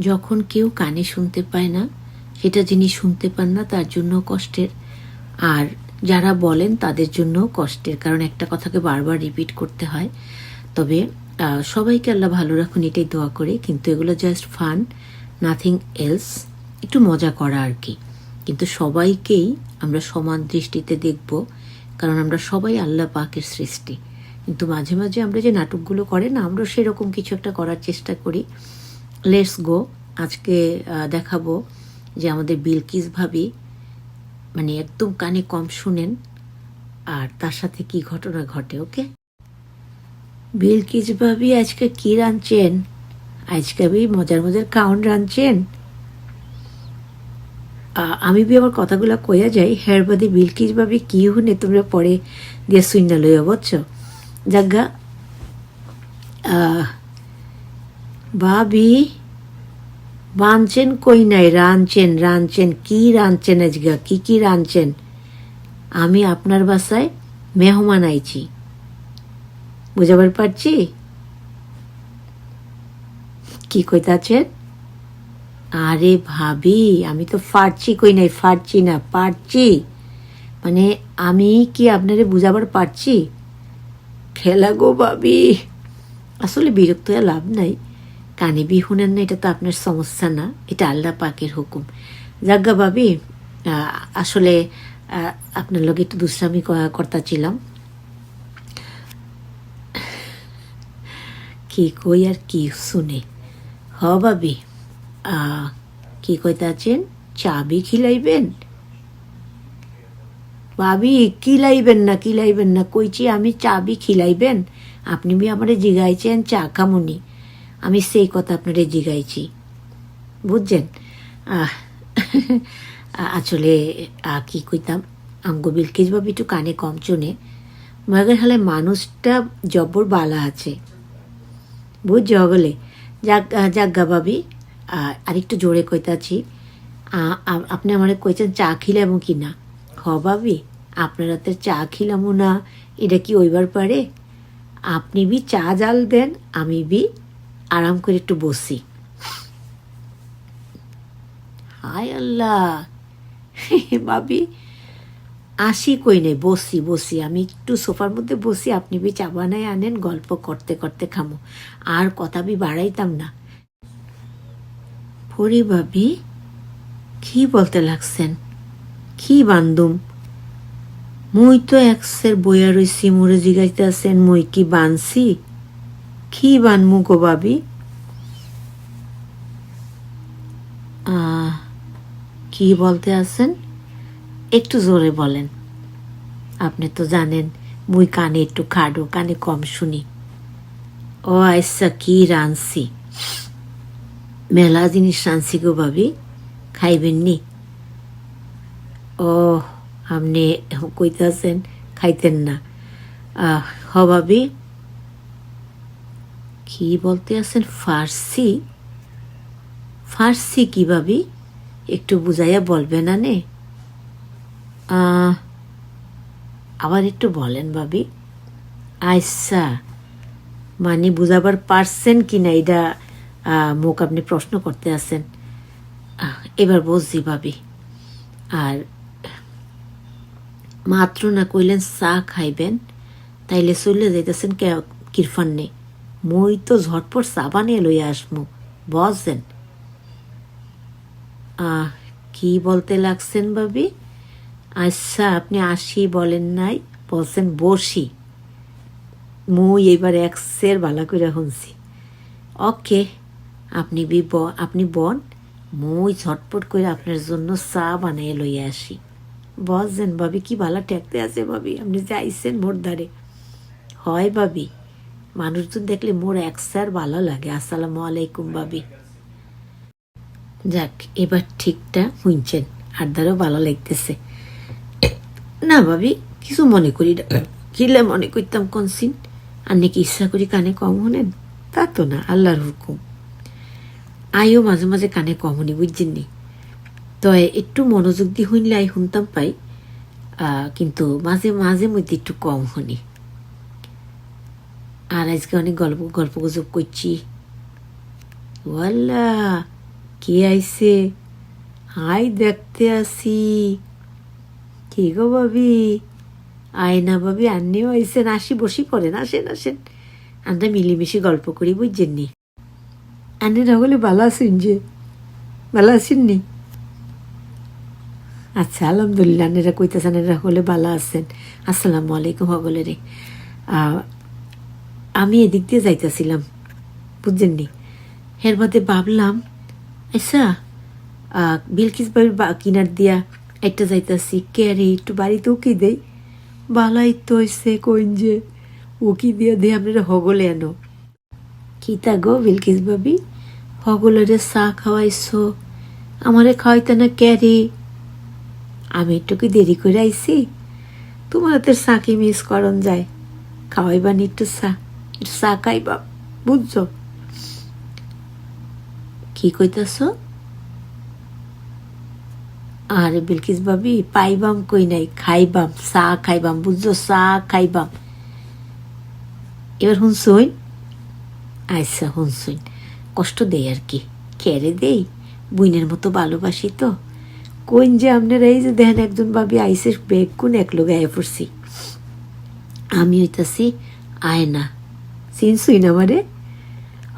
যখন কেউ কানে শুনতে পায় না, সেটা যিনি শুনতে পান না, তার জন্য কষ্টের। আর যারা বলেন, তাদের জন্য কষ্টের। কারণ একটা কথাকে বারবার রিপিট করতে হয়। তবে সবাইকে আল্লাহ ভালো রাখুন, এটাই দোয়া করে। কিন্তু এগুলো জাস্ট ফান নাথিং এলস একটু মজা করা আর কি। কিন্তু সবাইকেই আমরা সমান দৃষ্টিতে দেখব, কারণ আমরা সবাই আল্লাহ পাকের সৃষ্টি। কিন্তু মাঝে মাঝে আমরা যে নাটকগুলো করে না আমরা সেরকম কিছু একটা করার চেষ্টা করি। লেটস গো আজকে দেখাবো যে আমাদের বিলকিস ভাবি মানে একদম কানে কম শুনেন আর তার সাথে কি ঘটনা ঘটে ওকে? বিলকিস ভাবি আজকে কি রাঁধছেন? আজকে ভাবি মজার মজার কাউন্ট রাঁধছেন। আমি বি আমার কথাগুলো কইয়া যাই হের বাদে বিলকিস ভাবি কি হুনে তোমরা পরে দিয়ে সুইনা লইয়া বুঝছ? আহ, ভাবি বানছেন কই নাই? রাঁধছেন রাঁধছেন। কি রাঁধছেন আজগা কি কি রাঁধছেন? আমি আপনার বাসায় মেহমান আইছি। বুঝাবার পারছি? কি কইতাছেন? আরে ভাবি, আমি তো ফাটছি কই নাই? ফাটছি না, পারছি। মানে আমি কি আপনারে বুঝাবার পারছি? খেলা গো ভাবি। আসলে বিরক্ত হয়ে লাভ নাই। কানে বিহুনেন না এটা তো আপনার সমস্যা না এটা আল্লাহ পাকের হুকুম। যাজ্ঞা আহ, আসলে আপনার লগে একটু দুষ্টামি কর্তা ছিলাম কি কই আর কি শুনে? হ আহ, কি কইতাছেন? চাবি খিলাইবেন? ভাবি কিলাইবেন না কিলাইবেন না কইছি আমি চাবি খিলাইবেন। আপনি আমারে জিগাইছেন চা খামুনি। আমি সেই কথা আপনারে জিগাইছি। বুঝছেন? আসলে কি কইতাম? আঙ্গ বিলকিস বাবু একটু কানে কম চুনে মগের হালে মানুষটা জব্বর বালা আছে। বুঝ জগলে যাক ভাবি আহ, আরেকটু জোরে কইতাছি আপনি আমারে কইছেন চা খিলামো কি না হ ভাবি আপনার হাতে চা খিলামো না এটা কি ওইবার পারে? আপনি বি চা জাল দেন আমি বি আরাম করে একটু বসি। হায় আল্লাহ। ভাবি, আসি কই নেই? বসি বসি। আমি একটু সোফার মধ্যে বসি, আপনি বি চা বানায় আনেন, গল্প করতে করতে খামো। আর কথা বি বাড়াইতাম না। পরি ভাবি, কি বলতে লাগছেন? কি বান্দুম? মুই তো একসের বইয়া রইছি মোরে জিগাইতে আছেন, মুই কি বানছি? কি বানমু গো ভাবি? আহ, কি বলতে আছেন? একটু জোরে বলেন। আপনি তো জানেন মুই কানে একটু খাডো কানে কম শুনি। ও আচ্ছা কি রানছি মেলা জিনিস রানছি গো ভাবি। খাইবেন নি? ও আপনি কইতাছেন খাইতেন না। আহ, হ ভাবি। কি বলতে আছেন? ফার্সি। ফার্সি কি ভাবি? একটু বুঝাইয়া বলবে না নে আবার একটু বলেন ভাবি। আচ্ছা মানে বুঝাবার পারছেন কি না? এটা মুখ আপনি প্রশ্ন করতে আছেন। এবার বুঝছি ভাবি। আর মাত্র না কইলেন চা খাইবেন, তাইলে চলে যাইতেছেন কে কিরফান নে মই তো ঝটপট চা বানিয়ে লইয়া আসমু বসেন আহ, কি বলতে লাগছেন বাবি? আচ্ছা আপনি আসি বলেন নাই, বলছেন বসি। মুই এবার একসের বালা করে শুনছি। ওকে আপনি বি আপনি বন, মুই ঝটপট করে আপনার জন্য চা বানিয়ে লইয়া আসি। বসেন বাবি, কি বালা ঠেকতে আছে বাবি, আপনি যে আইসেন ধারে হয় ভাবি মানুষজন দেখলে মোর এক স্যার ভালো লাগে। আসসালামু আলাইকুম, ভাবি। যাক, এবার ঠিকটা শুনছেন। আর দ্বারাও ভালো লাগতেছে। না, ভাবি, কিছু মনে করি কিলে মনে করতাম, কোন সিন? আর নাকি ইচ্ছা করি কানে কম হনেন তা তো না, আল্লাহর হুকুম। আইও মাঝে মাঝে কানে কম হনি, বুঝছেন নি? তো একটু মনোযোগ দিয়ে শুনলে আই শুনতাম পাই কিন্তু মাঝে মাঝে মধ্যে একটু কম হনি। আর আজকে অনেক গল্প গল্প গুজব করছি। ওয়াল্লা কে আইসে আই দেখতে আসি। কে গো ভাবি? আয় না ভাবি আন্নিও আইসেন আসি বসি পড়েন আসেন আসেন। আমরা মিলেমিশে গল্প করি বুঝছেন নি? আন্নি রাহুলে ভালো আছেন যে? ভালো আছেন নি? আচ্ছা আলহামদুলিল্লাহ আন্নেরা কইতেছেন এরা হলে ভালো আছেন। আসসালামু আলাইকুম হগলে রে আহ, আমি এদিক দিয়ে যাইতেছিলাম বুঝছেন নি এর মধ্যে ভাবলাম আচ্ছা বিলকিস বাড়ির কিনার দিয়া একটা যাইতাছি, কে রে একটু বাড়িতে উকি দেই? বালাই তো হইছে কইন যে, উকি দিয়া দিয়ে আপনারা হগলে আনো। কি তা গো বিলকিস বাবি হগলেরে চা খাওয়াইছো, আমারে খাওয়াইতে না ক্যারি আমি একটু কি দেরি করে আইছি? তোমার তো চা কি মিস করন যায়? খাওয়াইবা নি একটু চা। চা খাইবা বুঝছ কি কইতাছ আরে বিলকিস ভাবি পাইবাম কই নাই খাইবাম চা খাইবাম বুঝছ চা খাইবাম এবার শুনছই আচ্ছা শুনছই কষ্ট দেই আর কি কেড়ে দেই বুইনের মতো ভালোবাসি তো কইন যে আপনারা এই যে দেখেন একজন ভাবি আইসে বেগ কোন এক লোক আয়া পড়ছি আমি হইতাছি আয়না চিনছুই না আমারে?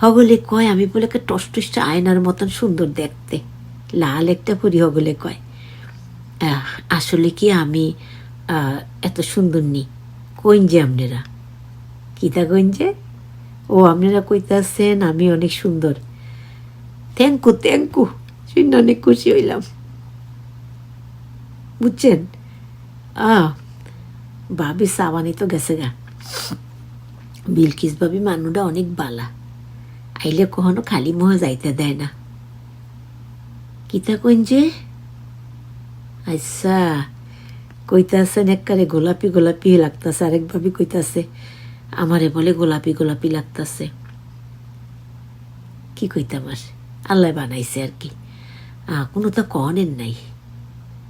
হগলে কয়, আমি বলে একটা টসটসটা আয়নার মতন সুন্দর দেখতে। লাল একটা পরি হগলে কয় আসলে কি আমি এত সুন্দর নি? কইন যে আপনারা কিতা কইন যে? ও আপনারা কইতাছেন আমি অনেক সুন্দর। থ্যাংকু থ্যাংকু, শুনে অনেক খুশি হইলাম। বুঝছেন? আহ ভাবি সাবানি তো গেছে গা। বিলকিস ভাবি মানুটা অনেক বালা। আইলে কখনো খালি মোহ যাইতে দেয় না। কিতা কইন যে? আচ্ছা কইতাছেন একবারে গোলাপি গোলাপি লাগতাছে, আরেক ভাবি কইতাছে, আমারে বলে গোলাপি গোলাপি লাগতাছে। কি কইতাম আর? আল্লাহ বানাইছে আর কি। কোনো তো কনের নাই।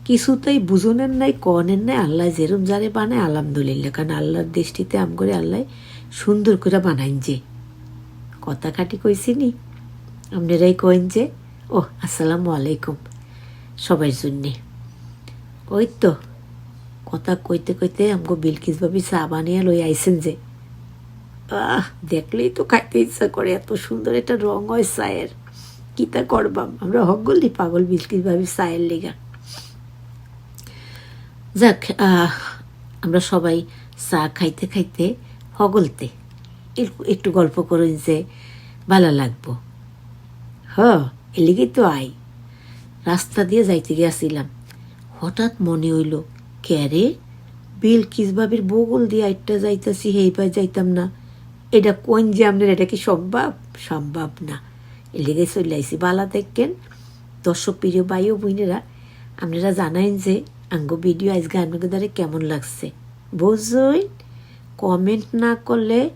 কিছুতেই বুঝনের নাই, কনের নাই, আল্লাহ যেরম যারে বানায়, আলহামদুলিল্লাহ। কারণ আল্লাহর দৃষ্টিতে আম করে আল্লাহ সুন্দর করে বানাইন যে। কথা কাটি কইছিনি। আপনারাই কইন যে ও আসসালামু আলাইকুম সবার জন্যে। ওই তো কথা কইতে কইতে আমগো বিলকিস ভাবি চা বানিয়ে লই আইছেন যে। আহ দেখলেই তো খাইতে ইচ্ছা করে এত সুন্দর একটা রং হয় চায়ের। কিতা করবাম আমরা হগলি পাগল বিলকিস ভাবি চায়ের লেগা। যাক আহ, আমরা সবাই চা খাইতে খাইতে হগলতে। একটু- গল্প করুন যে ভালো লাগবো। হ এলিগেই তো আই। রাস্তা দিয়ে যাইতে গিয়েছিলাম। হঠাৎ মনে হইল ক্যারে বিল কিসবাবির বগল দিয়ে আইটটা যাইতাছি হেইবার যাইতাম না। এটা কোন যে আপনার এটা কি সম্ভব? সম্ভব না। এলিগে চলে আইসি বালা দেখেন দর্শক প্রিয় ও বোনেরা, আপনারা জানাইন যে আঙ্গ ভিডিও আজকে আপনাদের দ্বারা কেমন লাগছে। বুঝই কমেন্ট না করলে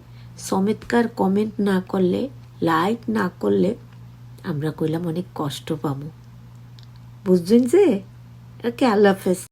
চমৎকার কমেন্ট না করলে লাইক না করলে আমরা কইলাম অনেক কষ্ট পাবো। বুঝছেন যে? ওকে, আল্লাহ হাফেজ।